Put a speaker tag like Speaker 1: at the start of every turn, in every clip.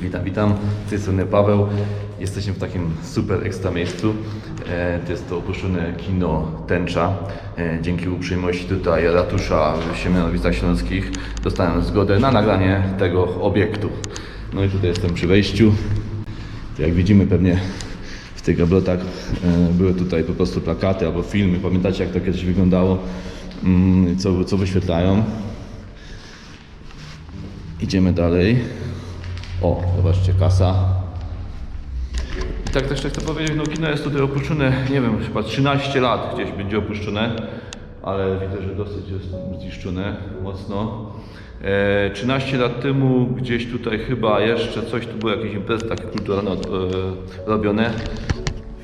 Speaker 1: Witam, witam. Z tej strony Paweł. Jesteśmy w takim super ekstra miejscu. E, To jest to opuszczone kino Tęcza. E, Dzięki uprzejmości tutaj ratusza w Siemianowicach Śląskich dostałem zgodę na nagranie tego obiektu. No i tutaj jestem przy wejściu. Jak widzimy pewnie w tych gablotach e, były tutaj po prostu plakaty albo filmy. Pamiętacie jak to kiedyś wyglądało? Mm, Co, co wyświetlają? Idziemy dalej. O, zobaczcie, kasa. I tak też chcę powiedzieć, no kino jest tutaj opuszczone, nie wiem, chyba 13 lat gdzieś będzie opuszczone, ale widzę, że dosyć jest zniszczone mocno. E, 13 lat temu gdzieś tutaj chyba jeszcze coś, tu były jakieś imprezy takie kulturalne e, robione.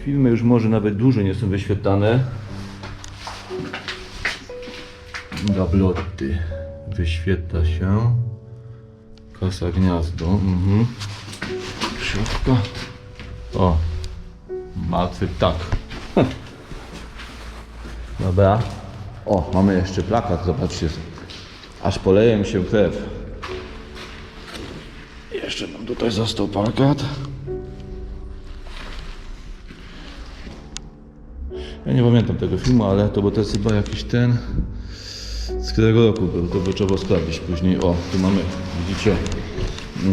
Speaker 1: Filmy już może nawet dużo nie są wyświetlane. Gabloty. Wyświetla się. Kasa gniazdo. Mhm. O. Martwy ptak. Dobra. O, mamy jeszcze plakat, zobaczcie. Aż poleje mi się krew. Jeszcze nam tutaj został plakat. Ja nie pamiętam tego filmu, ale to bo to jest chyba jakiś ten. Z którego roku był? To by trzeba sprawdzić później. O, tu mamy, widzicie,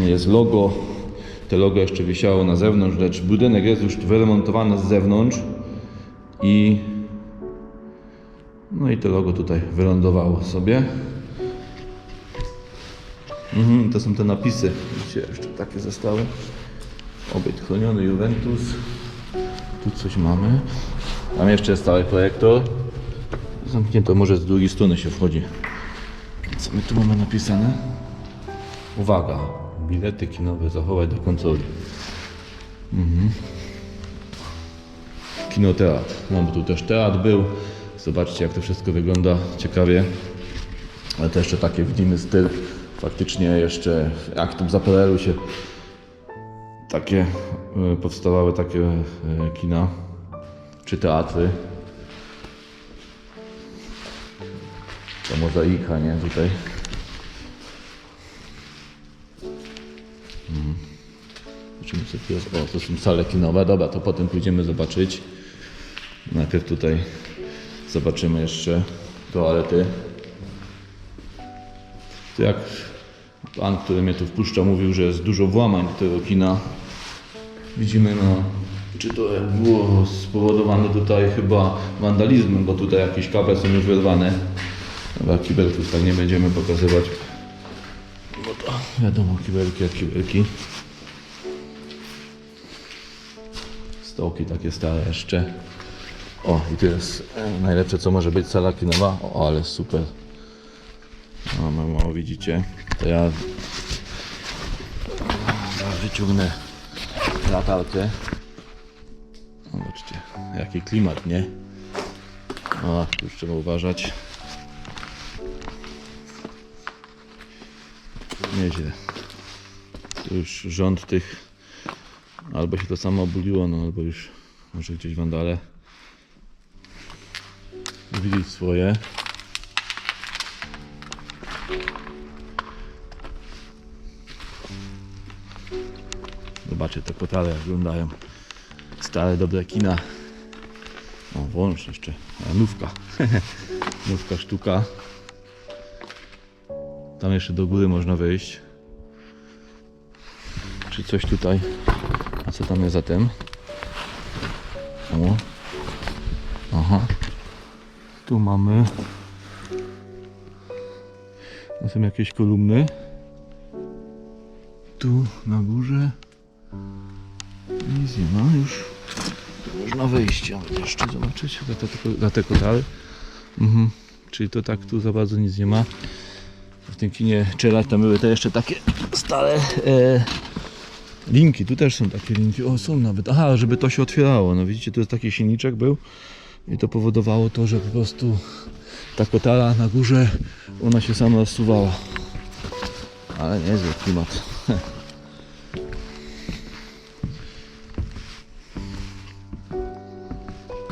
Speaker 1: jest logo. Te logo jeszcze wisiało na zewnątrz, lecz budynek jest już wyremontowany z zewnątrz i no i to logo tutaj wylądowało sobie. Mhm, to są te napisy. Widzicie, jeszcze takie zostały. Obiekt chroniony Juventus. Tu coś mamy. Tam jeszcze jest stały projektor. Zamknięto, może z drugiej strony się wchodzi. Co my tu mamy napisane? Uwaga, bilety kinowe zachować do kontroli. Mhm. Kinoteatr. No tu też teatr był. Zobaczcie jak to wszystko wygląda ciekawie. Ale to jeszcze takie widzimy styl. Faktycznie jeszcze jak tu w Zaporelu się takie e, powstawały takie e, kina czy teatry. Ta mozaika, nie? Tutaj. Mhm. Zobaczymy co tu jest. O, to są sale kinowe. Dobra, to potem pójdziemy zobaczyć. Najpierw tutaj zobaczymy jeszcze toalety. To jak pan, który mnie tu wpuszcza, mówił, że jest dużo włamań do tego kina. Widzimy, no, czy to było spowodowane tutaj chyba wandalizmem, bo tutaj jakieś kable są już wyrwane. Chyba kibelków tak nie będziemy pokazywać. Bo to wiadomo, kibelki jak kibelki. Stołki takie stare jeszcze. O, i tu jest najlepsze co może być sala kinowa. O, ale super. Mało, mało widzicie. To ja wyciągnę latarkę. Zobaczcie, jaki klimat, nie? O, tu już trzeba uważać. Nieźle. Tu już rząd tych albo się to samo obuliło, no albo już może gdzieś wandale zrobili swoje. Zobaczcie te kotale jak wyglądają. Stare dobre kina. O, włącz jeszcze. A, nówka. nówka sztuka. Tam jeszcze do góry można wejść. Czy coś tutaj? A co tam jest za tym? O. Aha. Tu mamy. To są jakieś kolumny. Tu na górze. Nic nie ma już. Można wejść, ale jeszcze zobaczyć na te, na te kotary. Mhm. Czyli to tak tu za bardzo nic nie ma. W tym kinie 3 lata były te jeszcze takie stare e, linki. Tu też są takie linki. O, są nawet. Aha, żeby to się otwierało. No widzicie, tu jest taki silniczek był. I to powodowało to, że po prostu ta kotara na górze, ona się sama rozsuwała. Ale niezły klimat.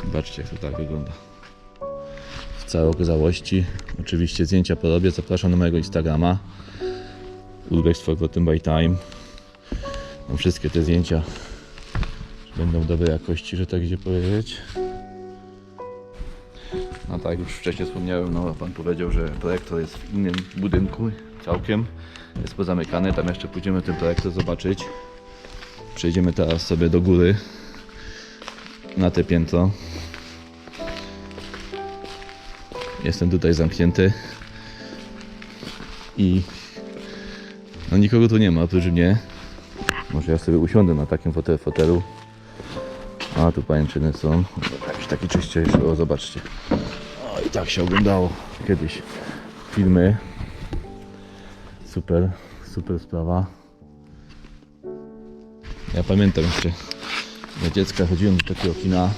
Speaker 1: Zobaczcie, jak to tak wygląda. W okazałości. Oczywiście zdjęcia porobię. Zapraszam na mojego Instagrama. Ulbex Forgotten by Time. No, wszystkie te zdjęcia będą dobrej jakości, że tak gdzie powiedzieć. No tak, już wcześniej wspomniałem, no pan powiedział, że projektor jest w innym budynku całkiem. Jest pozamykany, tam jeszcze pójdziemy ten projektor zobaczyć. Przejdziemy teraz sobie do góry na te piętro. Jestem tutaj zamknięty i no nikogo tu nie ma oprócz mnie. Może ja sobie usiądę na takim fotel, fotelu. A tu pajęczyny są. Jakiś taki czyściejszy, o zobaczcie. O i tak się oglądało kiedyś filmy. Super, super sprawa. Ja pamiętam jeszcze, za dziecka chodziłem do takiego kina.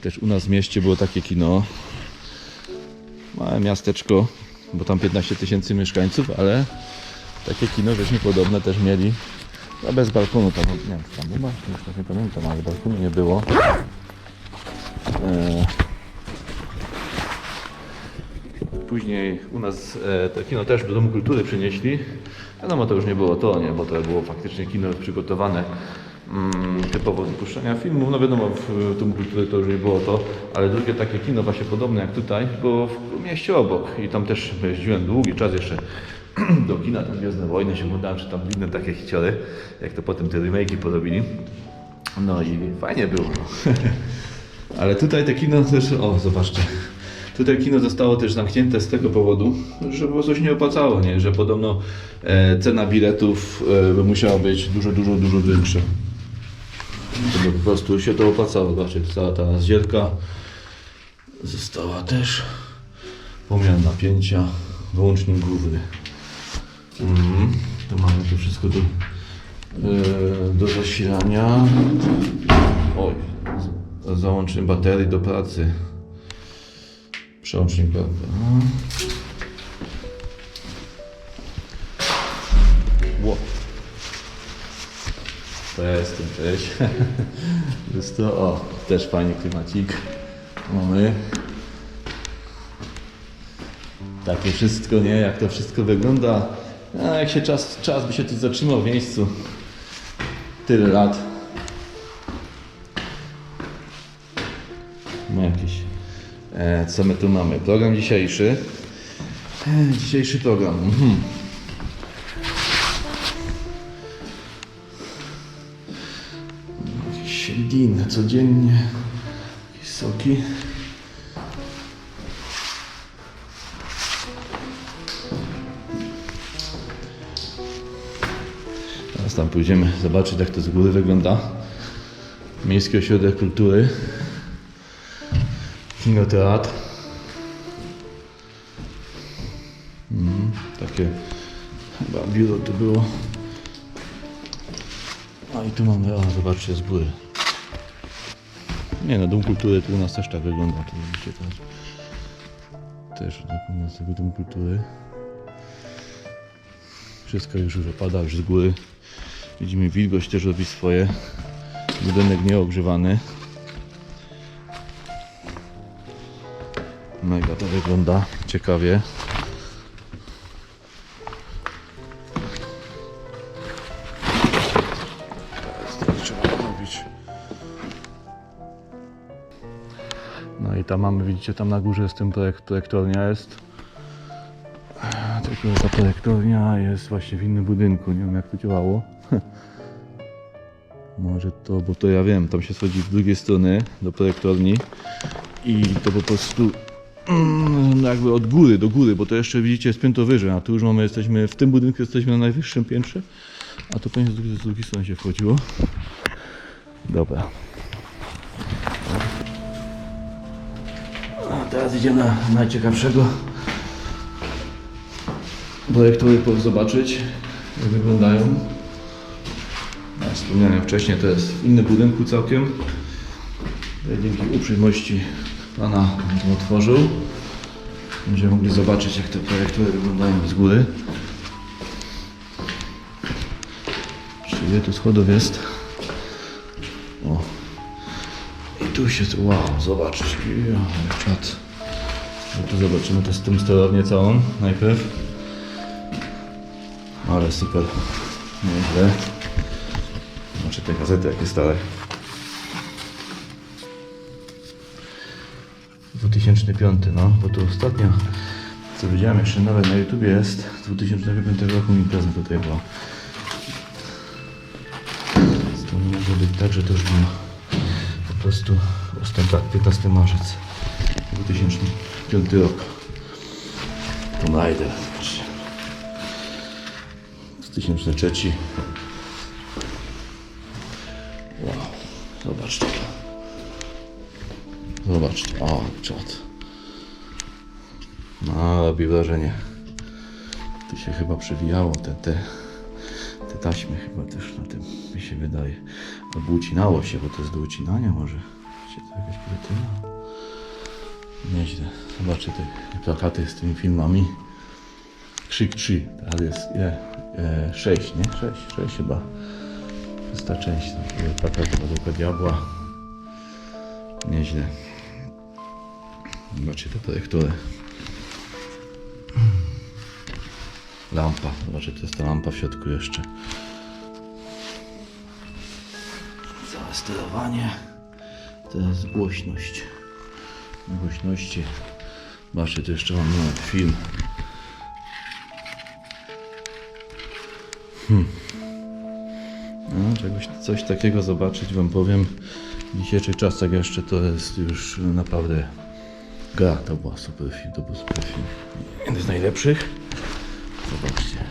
Speaker 1: Też u nas w mieście było takie kino. Małe miasteczko, bo tam 15 tysięcy mieszkańców, ale takie kino żeśmy podobne też mieli. No bez balkonu tam, nie wiem, czy tam chyba, już tak nie pamiętam, ale balkonu nie było. E, Później u nas e, to kino też do Domu Kultury przynieśli. Wiadomo, to już nie było to, nie, bo to było faktycznie kino przygotowane mm, typowo do puszczania filmów. No wiadomo, w Domu Kultury to już nie było to, ale drugie takie kino właśnie podobne jak tutaj było w mieście obok i tam też jeździłem długi czas jeszcze do kina, tam Gwiezdne Wojny się oglądałem, czy tam inne takie hiciory, jak to potem te remake'i porobili. No i fajnie było. Ale tutaj te kino też, o zobaczcie, tutaj kino zostało też zamknięte z tego powodu, że po prostu się nie opłacało, nie? że podobno e, cena biletów e, by musiała być dużo, dużo, dużo większa. To po prostu się to opłacało. Zobaczcie, cała ta zdzielka została też pomiar napięcia, wyłącznik główny. Mhm. To mamy tu wszystko do, e, do zasilania. Oj, załącznik baterii do pracy. Przełącznik baterii. Ło. To ja jestem, cześć. Jest to, o, też fajny klimacik. Mamy. Takie wszystko, nie? Jak to wszystko wygląda. A jak się czas, czas by się tu zatrzymał w miejscu. Tyle lat. Co my tu mamy? Program dzisiejszy. E, dzisiejszy program. Mhm. Codziennie. Jakieś soki. Teraz tam pójdziemy zobaczyć jak to z góry wygląda. Miejski Ośrodek Kultury. Kinoteatr. Mhm, takie chyba biuro to było. A i tu mamy, o zobaczcie z góry. Nie no, Dom Kultury tu u nas też tak wygląda. To widzicie teraz. Też tak u nas tego Dom Kultury. Wszystko już opada, już z góry. Widzimy wilgoć też robi swoje. Budynek nieogrzewany. Mega to wygląda ciekawie. Tak. No i tam mamy, widzicie, tam na górze jest ten projekt, projektornia jest. Tylko ta projektornia jest właśnie w innym budynku, nie wiem jak to działało. Może to, bo to ja wiem, tam się schodzi z drugiej strony do projektorni i to po prostu jakby od góry do góry, bo to jeszcze widzicie jest piętro wyżej, a tu już mamy, jesteśmy, w tym budynku jesteśmy na najwyższym piętrze, a to pewnie z drugiej, strony się wchodziło. Dobra. A teraz idziemy na najciekawszego projektory po- zobaczyć, jak wyglądają. Jak wspomniałem wcześniej, to jest w innym budynku całkiem. Dzięki uprzejmości Pana otworzył. Będziemy mogli zobaczyć, jak te projektory wyglądają z góry. Czy ile tu schodów jest? O. I tu się, wow, zobaczcie, ja, czad. No tu zobaczymy tę tą sterownię całą najpierw. Ale super, nieźle. Znaczy te gazety jakie stare. 2005, no, bo to ostatnio, co widziałem jeszcze nawet na YouTubie jest, z 2005 roku impreza tutaj była. To może być tak, że to już było po prostu ostatnio, tak, 15 marzec 2005 rok. Raider, zobaczcie. 2003. Wow, zobaczcie to. Zobaczcie, o, czad. No, robi wrażenie. Tu się chyba przewijało te, te, te taśmy chyba też na tym, mi się wydaje. Albo ucinało się, bo to jest do ucinania może. Czy to jakaś kretyna? Nieźle. Zobaczcie te plakaty z tymi filmami. Krzyk 3, teraz jest nie, e, 6, nie? 6, 6 chyba. To jest ta część, tam były plakaty Pawełka Diabła. Nieźle. Zobaczcie te projektory. Lampa. Zobaczcie, to jest ta lampa w środku jeszcze. Całe sterowanie. To jest głośność. Głośności. Zobaczcie, tu jeszcze mam nawet film. No, czegoś, coś takiego zobaczyć Wam powiem. W dzisiejszych czasach jeszcze to jest już naprawdę gra. To była super film, to był super film. Jeden z najlepszych. Zobaczcie.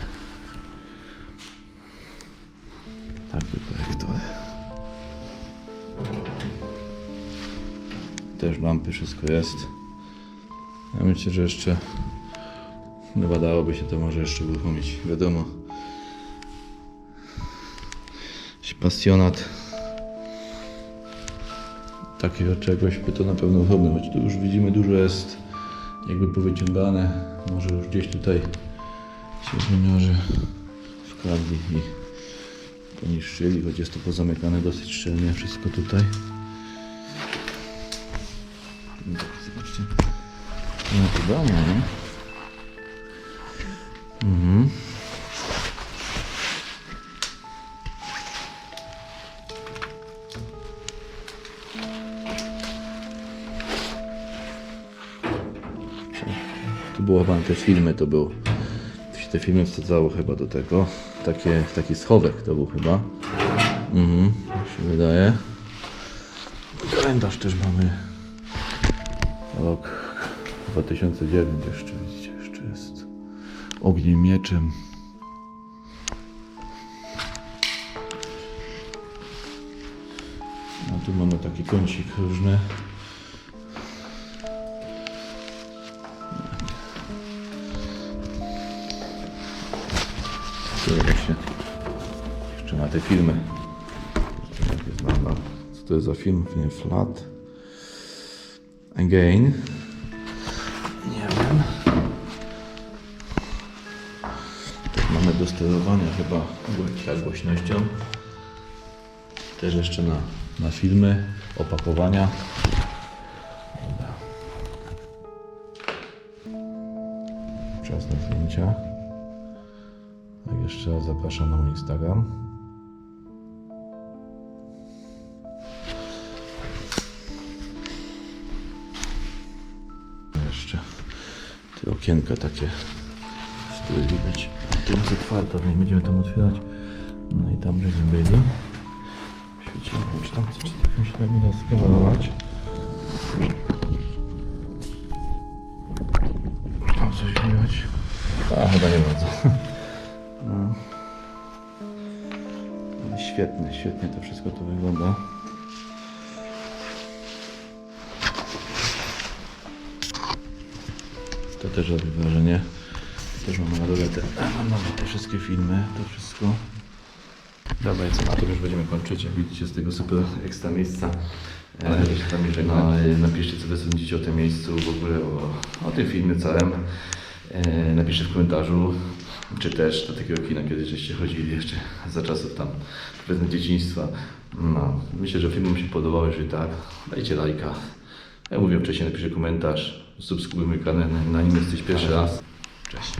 Speaker 1: Taki projektor. Też lampy, wszystko jest. Ja myślę, że jeszcze chyba dałoby się to może jeszcze uruchomić. Wiadomo. Pasjonat takiego czegoś by to na pewno uruchomił. Choć tu już widzimy dużo jest jakby powyciągane. Może już gdzieś tutaj się zmieniarzy wkradli i poniszczyli, choć jest to pozamykane dosyć szczelnie wszystko tutaj. No Zobaczcie. No to domu, nie? Mhm. Tu było chyba te filmy, to był. Te filmy wsadzało chyba do tego. Takie, taki schowek to był chyba. Mhm, tak się wydaje. Kalendarz też mamy. Rok 2009 jeszcze widzicie, jeszcze jest. Ogniem mieczem. No tu mamy taki kącik różny. Te filmy. Co to jest za film? Nie, Flat. Again. Nie wiem. Tak mamy do sterowania chyba tak, głośnością. Też jeszcze na, na filmy, opakowania. Czas na zdjęcia. Tak, jeszcze raz zapraszam na mój Instagram. Okienka takie, z których widać. Tu jest otwarta, nie będziemy tam otwierać. No i tam żeśmy byli. Świeciło, czy tam coś da mi skierować. Tam coś widać. A, chyba nie bardzo. No. Ale świetnie, świetnie to wszystko tu wygląda. Też robi wrażenie. Też mam na dole te, mam na dole te wszystkie filmy, to wszystko. Dobra, na to już będziemy kończyć. Jak widzicie z tego super ekstra miejsca.
Speaker 2: Ale tam jeszcze
Speaker 1: no, e, napiszcie co wy sądzicie o tym miejscu, w ogóle o, o tym filmie całym. E, napiszcie w komentarzu, czy też do takiego kina kiedyś żeście chodzili jeszcze za czasów tam powiedzmy dzieciństwa. No, myślę, że film wam się podobał, jeżeli tak, dajcie lajka. Jak mówiłem wcześniej, napiszcie komentarz, subskrybuj mój kanał, na nim jesteś pierwszy raz. Cześć.